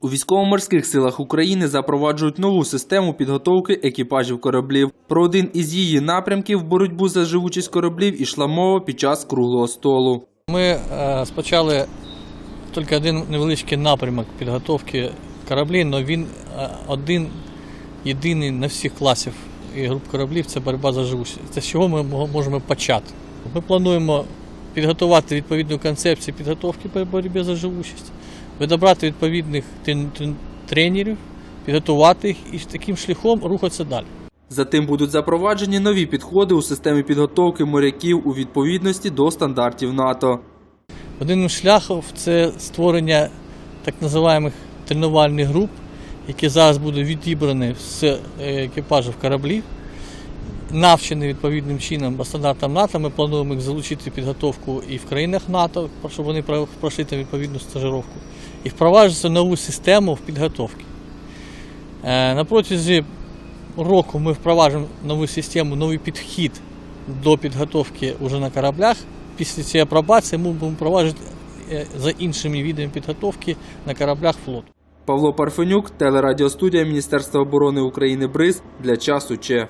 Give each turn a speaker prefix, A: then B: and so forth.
A: У військово-морських силах України запроваджують нову систему підготовки екіпажів кораблів. Про один із її напрямків боротьбу за живучість кораблів ішла мова під час круглого столу.
B: Ми е, спочали тільки один невеличкий напрямок підготовки кораблів, але він е, один єдиний на всіх класів і груп кораблів це боротьба за живучість. Це з чого ми можемо почати. Ми плануємо підготувати відповідну концепцію підготовки по боротьбі за живучість, видобрати відповідних трен- трен- тренерів, підготувати їх і таким шляхом рухатися далі.
A: Затим будуть запроваджені нові підходи у системі підготовки моряків у відповідності до стандартів НАТО.
B: Одним із шляхів це створення так називаємих тренувальних груп, які зараз будуть відібрані з е, екіпажів кораблів, навчені відповідним чином стандартам НАТО. Ми плануємо їх залучити підготовку і в країнах НАТО, щоб вони пройшли там відповідну стажировку, і впроваджувати нову систему в підготовці. Е, На протязі року ми впроваджуємо нову систему, новий підхід до підготовки уже на кораблях. Після цієї апробації ми будемо впроваджувати е, за іншими видами підготовки на кораблях флоту.
A: Павло Парфенюк, телерадіостудія Міністерства оборони України БРИЗ для часу Че.